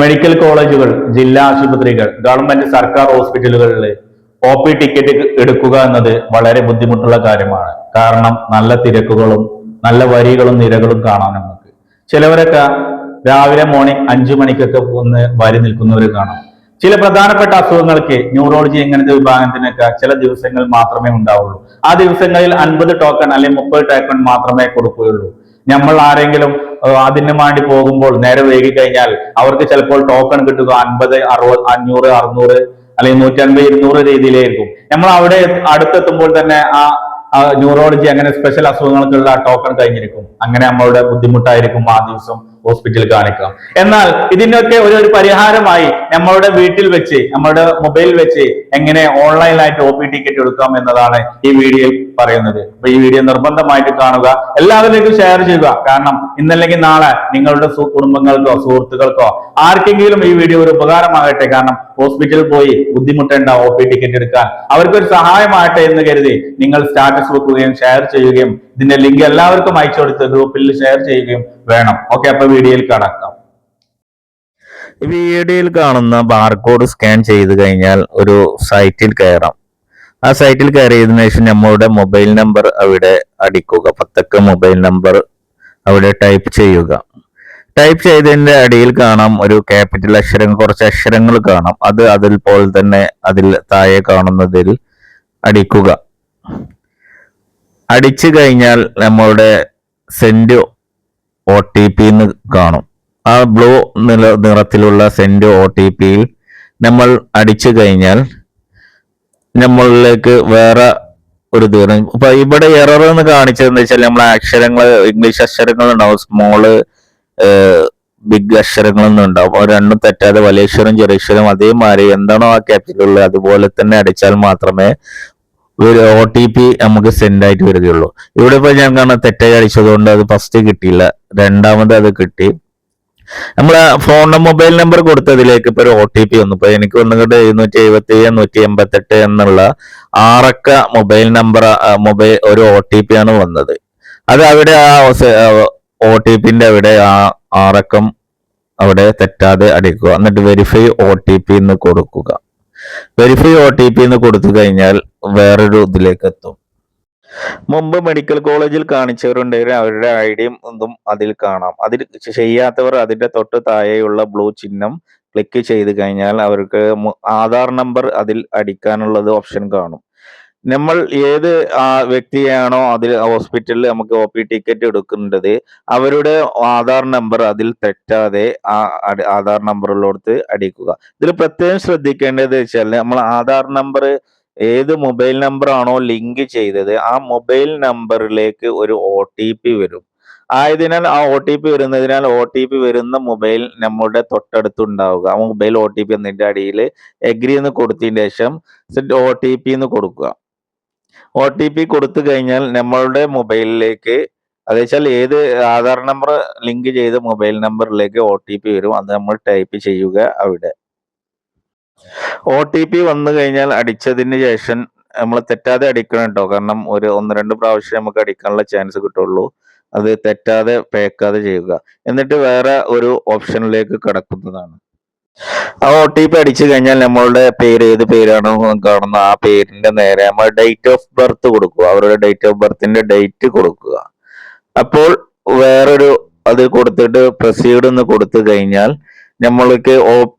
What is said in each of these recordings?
Medical കോളേജുകൾ ജില്ലാ ആശുപത്രികൾ ഗവൺമെന്റ് സർക്കാർ ഹോസ്പിറ്റലുകളിൽ ഒ പി ടിക്കറ്റ് എടുക്കുക എന്നത് വളരെ ബുദ്ധിമുട്ടുള്ള കാര്യമാണ്. കാരണം നല്ല തിരക്കുകളും നല്ല വരികളും നിരകളും കാണാൻ നമുക്ക്. ചിലവരൊക്കെ രാവിലെ മോർണിംഗ് അഞ്ചു മണിക്കൊക്കെ ഒന്ന് വരി നിൽക്കുന്നവർ കാണാം. ചില പ്രധാനപ്പെട്ട അസുഖങ്ങൾക്ക് ന്യൂറോളജി ഇങ്ങനത്തെ വിഭാഗത്തിനൊക്കെ ചില ദിവസങ്ങൾ മാത്രമേ ഉണ്ടാവുള്ളൂ. ആ ദിവസങ്ങളിൽ അൻപത് ടോക്കൺ അല്ലെങ്കിൽ മുപ്പത് ടോക്കൺ മാത്രമേ കൊടുക്കുകയുള്ളൂ. നമ്മൾ ആരെങ്കിലും അതിന് വേണ്ടി പോകുമ്പോൾ നേരെ വൈകി കഴിഞ്ഞാൽ അവർക്ക് ചിലപ്പോൾ ടോക്കൺ കിട്ടുക അൻപത് അറുപത് അഞ്ഞൂറ് അറുന്നൂറ് അല്ലെങ്കിൽ നൂറ്റി അൻപത് ഇരുന്നൂറ് രീതിയിലായിരിക്കും. നമ്മൾ അവിടെ അടുത്തെത്തുമ്പോൾ തന്നെ ആ ന്യൂറോളജി അങ്ങനെ സ്പെഷ്യൽ അസുഖങ്ങൾക്കുള്ള ടോക്കൺ കഴിഞ്ഞിരിക്കും. അങ്ങനെ നമ്മളുടെ ബുദ്ധിമുട്ടായിരിക്കും ആ ദിവസം. ഹോസ്പിറ്റലിൽ കാണിക്കണം എന്നാൽ ഇതിനൊക്കെ ഒരു ഒരു പരിഹാരമായി നമ്മളുടെ വീട്ടിൽ വെച്ച് നമ്മളുടെ മൊബൈൽ വെച്ച് എങ്ങനെ ഓൺലൈനായിട്ട് ഒ പി ടിക്കറ്റ് എടുക്കാം എന്നതാണ് ഈ വീഡിയോയിൽ പറയുന്നത്. അപ്പൊ ഈ വീഡിയോ നിർബന്ധമായിട്ട് കാണുക. എല്ലാവരിലേക്കും ഷെയർ ചെയ്യുക. കാരണം ഇന്നല്ലെങ്കിൽ നാളെ നിങ്ങളുടെ കുടുംബങ്ങൾക്കോ സുഹൃത്തുക്കൾക്കോ ആർക്കെങ്കിലും ഈ വീഡിയോ ഒരു ഉപകാരമാകട്ടെ. കാരണം ഹോസ്പിറ്റലിൽ പോയി ബുദ്ധിമുട്ടേണ്ട ഒ പി ടിക്കറ്റ് എടുക്കാൻ അവർക്കൊരു സഹായമാകട്ടെ എന്ന് കരുതി നിങ്ങൾ സ്റ്റാറ്റസ് വെക്കുകയും ഷെയർ ചെയ്യുകയും ഇതിന്റെ ലിങ്ക് എല്ലാവർക്കും അയച്ചു കൊടുത്ത് ഗ്രൂപ്പിൽ ഷെയർ ചെയ്യുകയും വേണം. ഓക്കെ അപ്പൊ വീഡിയോയിൽ കടക്കാം. വീഡിയോയിൽ കാണുന്ന ബാർകോഡ് സ്കാൻ ചെയ്ത് കഴിഞ്ഞാൽ ഒരു സൈറ്റിൽ കയറാം. ആ സൈറ്റിൽ കയറിയതിനു ശേഷം നമ്മളുടെ മൊബൈൽ നമ്പർ അവിടെ അടിക്കുക. പത്തക്ക മൊബൈൽ നമ്പർ അവിടെ ടൈപ്പ് ചെയ്യുക. ടൈപ്പ് ചെയ്തതിന്റെ അടിയിൽ കാണാം ഒരു ക്യാപിറ്റൽ അക്ഷരങ്ങൾ കുറച്ച് അക്ഷരങ്ങൾ കാണാം. അത് അതിൽ പോലെ തന്നെ അതിൽ താഴെ കാണുന്നതിൽ അടിക്കുക. അടിച്ചു കഴിഞ്ഞാൽ നമ്മളുടെ സെൻഡ് ഒ ടി പി എന്ന് കാണും. ആ ബ്ലൂ നില നിറത്തിലുള്ള സെൻഡ് ഒ ടി പിയിൽ നമ്മൾ അടിച്ചു കഴിഞ്ഞാൽ നമ്മളിലേക്ക് വേറെ ഒരു ദൂരം ഇപ്പൊ ഇവിടെ എറർ എന്ന് കാണിച്ചതെന്ന് വെച്ചാൽ നമ്മൾ അക്ഷരങ്ങൾ ഇംഗ്ലീഷ് അക്ഷരങ്ങൾ ഉണ്ടാവും. സ്മോൾ ബിഗ് അക്ഷരങ്ങളൊന്നും ഉണ്ടാവും. അത് രണ്ടും തെറ്റാതെ വലിയ അക്ഷരം ചെറിയ അക്ഷരം അതേമാതിരി എന്താണോ ആ ക്യാപിറ്റലുള്ളത് അതുപോലെ തന്നെ അടിച്ചാൽ മാത്രമേ ഒരു ഒ ടി പി നമുക്ക് സെൻഡ് ആയിട്ട് വരികയുള്ളൂ ഇവിടെ ഇപ്പൊ ഞാൻ കാണാൻ തെറ്റായി അടിച്ചതുകൊണ്ട് അത് ഫസ്റ്റ് കിട്ടിയില്ല. രണ്ടാമത് അത് കിട്ടി. നമ്മളെ ഫോൺ മൊബൈൽ നമ്പർ കൊടുത്തതിലേക്ക് ഇപ്പൊ ഒരു ഒ ടി പി വന്നു. ഇപ്പൊ എനിക്ക് വന്നിട്ട് എഴുന്നൂറ്റി എഴുപത്തി നൂറ്റി എൺപത്തെട്ട് എന്നുള്ള ആറക്ക മൊബൈൽ നമ്പർ മൊബൈൽ ഒരു ഒ ടി പി ആണ് വന്നത്. അത് അവിടെ ആ ഒ ടി പിന്റെ അവിടെ ആ ആറക്കം അവിടെ തെറ്റാതെ അടിക്കുക. എന്നിട്ട് വെരിഫൈ ഒ ടി പി എന്ന് കൊടുക്കുക. വെരിഫൈ ഒ ടി പി എന്ന് കൊടുത്തു കഴിഞ്ഞാൽ വേറൊരു ഇതിലേക്ക് എത്തും മുമ്പ് മെഡിക്കൽ കോളേജിൽ കാണിച്ചവരുണ്ടെങ്കിൽ അവരുടെ ഐഡിയും ഒന്നും അതിൽ കാണാം. അതിൽ ചെയ്യാത്തവർ അതിന്റെ തൊട്ട് താഴെയുള്ള ബ്ലൂ ചിഹ്നം ക്ലിക്ക് ചെയ്ത് കഴിഞ്ഞാൽ അവർക്ക് ആധാർ നമ്പർ അതിൽ അടിക്കാനുള്ളത് ഓപ്ഷൻ കാണും. നമ്മൾ ഏത് വ്യക്തിയാണോ അതിൽ ഹോസ്പിറ്റലിൽ നമുക്ക് ഒ പി ടിക്കറ്റ് എടുക്കേണ്ടത് അവരുടെ ആധാർ നമ്പർ അതിൽ തെറ്റാതെ ആ ആധാർ നമ്പറിലോടുത്ത് അടിക്കുക. ഇതിൽ പ്രത്യേകം ശ്രദ്ധിക്കേണ്ടത് വെച്ചാൽ നമ്മൾ ആധാർ നമ്പർ ഏത് മൊബൈൽ നമ്പർ ആണോ ലിങ്ക് ചെയ്തത് ആ മൊബൈൽ നമ്പറിലേക്ക് ഒരു ഒ ടി പി വരും. ആയതിനാൽ ആ ഒ ടി പി വരുന്നതിനാൽ ഒ ടി പി വരുന്ന മൊബൈൽ നമ്മളുടെ തൊട്ടടുത്ത് ഉണ്ടാവുക. ആ മൊബൈൽ ഒ ടി പി എന്നതിന്റെ അടിയിൽ എഗ്രി എന്ന് കൊടുത്തതിന് ശേഷം ഒ ടി പി എന്ന് കൊടുക്കുക. ഒ ടി പി കൊടുത്തു കഴിഞ്ഞാൽ നമ്മളുടെ മൊബൈലിലേക്ക് അത് വെച്ചാൽ ഏത് ആധാർ നമ്പർ ലിങ്ക് ചെയ്ത മൊബൈൽ നമ്പറിലേക്ക് ഒ ടി പി വരും. അത് നമ്മൾ ടൈപ്പ് ചെയ്യുക അവിടെ. ഒ ടി പി വന്നു കഴിഞ്ഞാൽ അടിച്ചതിന് ശേഷം നമ്മൾ തെറ്റാതെ അടിക്കണം കേട്ടോ. കാരണം ഒരു ഒന്ന് രണ്ട് പ്രാവശ്യം നമുക്ക് അടിക്കാനുള്ള ചാൻസ് കിട്ടുള്ളൂ. അത് തെറ്റാതെ പേക്കാതെ ചെയ്യുക. എന്നിട്ട് വേറെ ഒരു ഓപ്ഷനിലേക്ക് കടക്കുന്നതാണ്. ആ ഒ ടി പി അടിച്ചു കഴിഞ്ഞാൽ നമ്മളുടെ പേര് ഏത് പേരാണോ കാണുന്ന ആ പേരിന്റെ നേരെ നമ്മൾ ഡേറ്റ് ഓഫ് ബർത്ത് കൊടുക്കുക. അവരുടെ ഡേറ്റ് ഓഫ് ബർത്തിന്റെ ഡേറ്റ് കൊടുക്കുക. അപ്പോൾ വേറൊരു അത് കൊടുത്തിട്ട് പ്രൊസീഡ് എന്ന് കൊടുത്തു കഴിഞ്ഞാൽ നമ്മൾക്ക്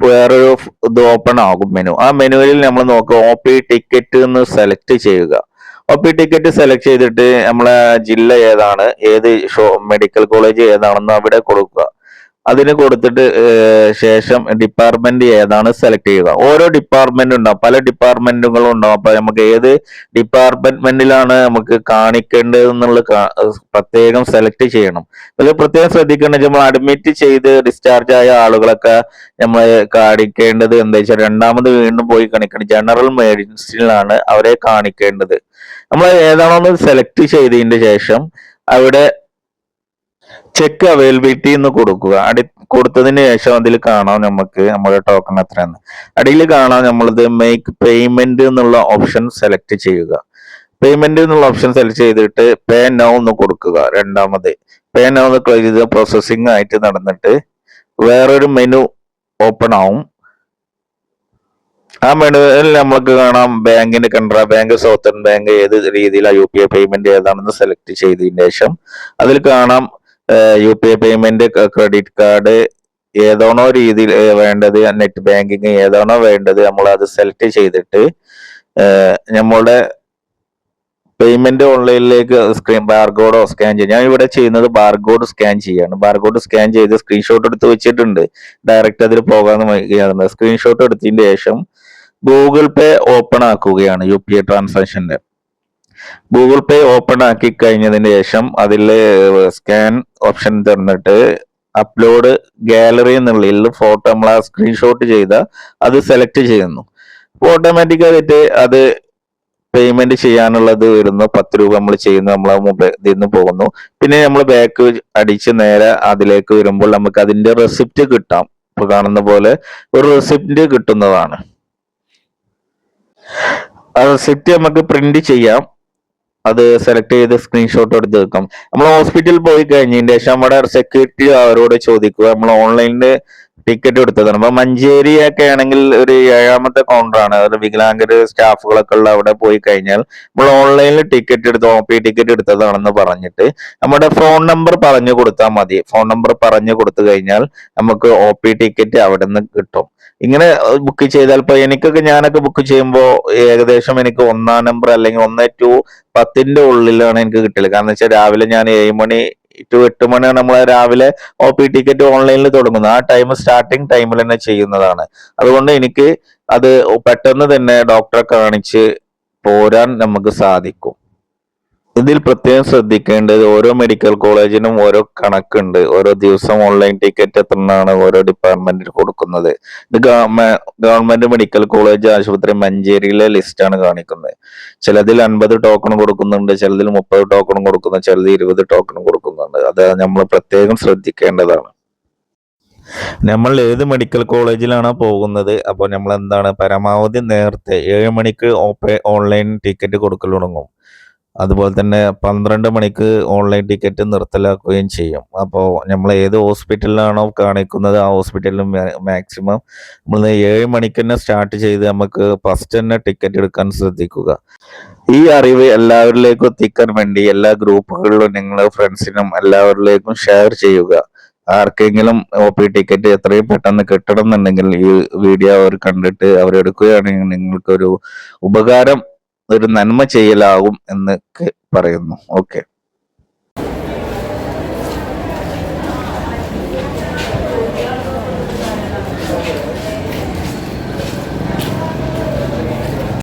വേറൊരു ഇത് ഓപ്പൺ ആകും മെനു ആ മെനുവിൽ നമ്മൾ നോക്കുക. ഒ പി ടിക്കറ്റ് എന്ന് സെലക്ട് ചെയ്യുക. ഒ പി ടിക്കറ്റ് സെലക്ട് ചെയ്തിട്ട് നമ്മളെ ജില്ല ഏതാണ്? ഏത് ഷോ മെഡിക്കൽ കോളേജ് ഏതാണെന്ന് അവിടെ കൊടുക്കുക. അതിന് കൊടുത്തിട്ട് ശേഷം ഡിപ്പാർട്ട്മെന്റ് ഏതാണ് സെലക്ട് ചെയ്യുക. ഓരോ ഡിപ്പാർട്ട്മെന്റ് ഉണ്ടാവും. പല ഡിപ്പാർട്ട്മെന്റുകളും ഉണ്ടാവും. അപ്പൊ നമുക്ക് ഏത് ഡിപ്പാർട്ട്മെന്റിലാണ് നമുക്ക് കാണിക്കേണ്ടത് എന്നുള്ള പ്രത്യേകം സെലക്ട് ചെയ്യണം. അതിൽ പ്രത്യേകം ശ്രദ്ധിക്കേണ്ടത് നമ്മൾ അഡ്മിറ്റ് ചെയ്ത് ഡിസ്ചാർജ് ആയ ആളുകളൊക്കെ നമ്മൾ കാണിക്കേണ്ടത് എന്താ വെച്ചാൽ രണ്ടാമത് വീണ്ടും പോയി കാണിക്കണം. ജനറൽ മെഡിസിനിലാണ് അവരെ കാണിക്കേണ്ടത്. നമ്മൾ ഏതാണോ സെലക്ട് ചെയ്തതിന്റെ ശേഷം അവിടെ ചെക്ക് അവൈലബിലിറ്റി എന്ന് കൊടുക്കുക. അടി കൊടുത്തതിന് ശേഷം അതിൽ കാണാം നമുക്ക് നമ്മുടെ ടോക്കൺ എത്രയാണ് അടിയിൽ കാണാം നമ്മളത് മേക്ക് പേയ്മെന്റ് എന്നുള്ള ഓപ്ഷൻ സെലക്ട് ചെയ്യുക. പേയ്മെന്റ് എന്നുള്ള ഓപ്ഷൻ സെലക്ട് ചെയ്തിട്ട് പേ നൗ എന്ന് കൊടുക്കുക. രണ്ടാമത് പേ നൗ എന്ന് ക്ലിക്ക് ചെയ്ത് പ്രോസസ്സിംഗ് ആയിട്ട് നടന്നിട്ട് വേറൊരു മെനു ഓപ്പൺ ആവും. ആ മെനുവിൽ നമ്മൾക്ക് കാണാം ബാങ്കിന്റെ കനറ ബാങ്ക് സൗത്തൺ ബാങ്ക് ഏത് രീതിയിലാണ് യു പി ഐ പേയ്മെന്റ് ഏതാണെന്ന് സെലക്ട് ചെയ്തതിന് ശേഷം അതിൽ കാണാം U P I payment credit card ഏതാണോ രീതിയിൽ വേണ്ടത് നെറ്റ് ബാങ്കിങ് ഏതാണോ വേണ്ടത് നമ്മൾ അത് സെലക്ട് ചെയ്തിട്ട് നമ്മളുടെ പേയ്മെന്റ് ഓൺലൈനിലേക്ക് സ്ക്രീൻ ബാർകോഡോ സ്കാൻ ചെയ്യും. ഞാൻ ഇവിടെ ചെയ്യുന്നത് ബാർകോഡ് സ്കാൻ ചെയ്യാണ്. ബാർകോഡ് സ്കാൻ ചെയ്ത് സ്ക്രീൻഷോട്ട് എടുത്ത് വെച്ചിട്ടുണ്ട്. ഡയറക്റ്റ് അതിൽ വയ്ക്കുകയാണ് സ്ക്രീൻഷോട്ട് എടുത്തതിന് ശേഷം ഗൂഗിൾ പേ ഓപ്പൺ ആക്കുകയാണ് യു പി ഐ ട്രാൻസാക്ഷന്റെ ഗൂഗിൾ പേ ഓപ്പൺ ആക്കി കഴിഞ്ഞതിന് ശേഷം അതിൽ സ്കാൻ ഓപ്ഷൻ തന്നിട്ട് അപ്ലോഡ് ഗാലറി എന്നുള്ളിൽ ഫോട്ടോ നമ്മൾ ആ സ്ക്രീൻഷോട്ട് ചെയ്ത അത് സെലക്ട് ചെയ്യുന്നു. ഓട്ടോമാറ്റിക് ആയിട്ട് അത് പേയ്മെന്റ് ചെയ്യാനുള്ളത് വരുന്നു. പത്ത് രൂപ നമ്മൾ ചെയ്യുന്നു നമ്മൾ ഇതിൽ നിന്ന് പോകുന്നു. പിന്നെ നമ്മൾ ബാക്ക് അടിച്ച് നേരെ അതിലേക്ക് വരുമ്പോൾ നമുക്ക് അതിന്റെ റെസിപ്റ്റ് കിട്ടാം. ഇപ്പൊ കാണുന്ന പോലെ ഒരു റെസിപ്റ്റ് കിട്ടുന്നതാണ്. ആ റെസിപ്റ്റ് നമുക്ക് പ്രിന്റ് ചെയ്യാം. അത് സെലക്ട് ചെയ്ത് സ്ക്രീൻഷോട്ട് എടുത്ത് വെക്കാം. നമ്മൾ ഹോസ്പിറ്റലിൽ പോയി കഴിഞ്ഞതിന് ശേഷം നമ്മുടെ സെക്യൂരിറ്റി അവരോട് ചോദിക്കുക നമ്മൾ ഓൺലൈനിൽ ടിക്കറ്റ് എടുത്തതാണ്. അപ്പൊ മഞ്ചേരി ഒക്കെ ആണെങ്കിൽ ഒരു ഏഴാമത്തെ കൗണ്ടറാണ് ഒരു വികലാംഗര് സ്റ്റാഫുകളൊക്കെ ഉള്ള അവിടെ പോയി കഴിഞ്ഞാൽ നമ്മൾ ഓൺലൈനിൽ ടിക്കറ്റ് എടുത്ത് ഓ പി ടിക്കറ്റ് എടുത്തതാണെന്ന് പറഞ്ഞിട്ട് നമ്മുടെ ഫോൺ നമ്പർ പറഞ്ഞു കൊടുത്താൽ മതി. ഫോൺ നമ്പർ പറഞ്ഞു കൊടുത്തു കഴിഞ്ഞാൽ നമുക്ക് ഒ പി ടിക്കറ്റ് അവിടെ നിന്ന് കിട്ടും. ഇങ്ങനെ ബുക്ക് ചെയ്താൽ ഇപ്പൊ എനിക്കൊക്കെ ഞാനൊക്കെ ബുക്ക് ചെയ്യുമ്പോൾ ഏകദേശം എനിക്ക് ഒന്നാം നമ്പർ അല്ലെങ്കിൽ ഒന്ന് ടു പത്തിന്റെ ഉള്ളിലാണ് എനിക്ക് കിട്ടില്ല കാരണം വെച്ചാൽ രാവിലെ ഞാൻ ഏഴ് മണി ടു എട്ട് മണിയാണ് നമ്മൾ രാവിലെ ഒ പി ടിക്കറ്റ് ഓൺലൈനിൽ തുടങ്ങുന്നത് ആ ടൈം സ്റ്റാർട്ടിങ് ടൈമിൽ തന്നെ ചെയ്യുന്നതാണ്. അതുകൊണ്ട് എനിക്ക് അത് പെട്ടെന്ന് തന്നെ ഡോക്ടറെ കാണിച്ച് പോരാൻ നമുക്ക് സാധിക്കും. ഇതിൽ പ്രത്യേകം ശ്രദ്ധിക്കേണ്ടത് ഓരോ മെഡിക്കൽ കോളേജിനും ഓരോ കണക്കുണ്ട്. ഓരോ ദിവസം ഓൺലൈൻ ടിക്കറ്റ് എത്രയാണ് ഓരോ ഡിപ്പാർട്ട്മെന്റിൽ കൊടുക്കുന്നത്. ഇത് ഗവൺമെന്റ് മെഡിക്കൽ കോളേജ് ആശുപത്രി മഞ്ചേരിയിലെ ലിസ്റ്റാണ് കാണിക്കുന്നത്. ചിലതിൽ അൻപത് ടോക്കൺ കൊടുക്കുന്നുണ്ട് ചിലതിൽ മുപ്പത് ടോക്കൺ കൊടുക്കുന്നു ചിലതിൽ ഇരുപത് ടോക്കൺ കൊടുക്കുന്നുണ്ട്. അത് നമ്മൾ പ്രത്യേകം ശ്രദ്ധിക്കേണ്ടതാണ്. നമ്മൾ ഏത് മെഡിക്കൽ കോളേജിലാണോ പോകുന്നത്? അപ്പോൾ നമ്മൾ എന്താണ്? പരമാവധി നേരത്തെ ഏഴ് മണിക്ക് ഓൺലൈൻ ടിക്കറ്റ് കൊടുക്കൽ തുടങ്ങും. അതുപോലെ തന്നെ പന്ത്രണ്ട് മണിക്ക് ഓൺലൈൻ ടിക്കറ്റ് നിർത്തലാക്കുകയും ചെയ്യും. അപ്പോൾ നമ്മൾ ഏത് ഹോസ്പിറ്റലിലാണോ കാണിക്കുന്നത് ആ ഹോസ്പിറ്റലിൽ മാക്സിമം നമ്മൾ ഏഴ് മണിക്ക് തന്നെ സ്റ്റാർട്ട് ചെയ്ത് നമുക്ക് ഫസ്റ്റ് തന്നെ ടിക്കറ്റ് എടുക്കാൻ ശ്രദ്ധിക്കുക. ഈ അറിവ് എല്ലാവരിലേക്കും എത്തിക്കാൻ വേണ്ടി എല്ലാ ഗ്രൂപ്പുകളിലും നിങ്ങൾ ഫ്രണ്ട്സിനും എല്ലാവരിലേക്കും ഷെയർ ചെയ്യുക. ആർക്കെങ്കിലും ഒ പി ടിക്കറ്റ് എത്രയും പെട്ടെന്ന് കിട്ടണം എന്നുണ്ടെങ്കിൽ ഈ വീഡിയോ അവർ കണ്ടിട്ട് അവരെടുക്കുകയാണെങ്കിൽ നിങ്ങൾക്കൊരു ഉപകാരം ഒരു നന്മ ചെയ്യലാകും എന്ന് പറയുന്നു. ഓക്കെ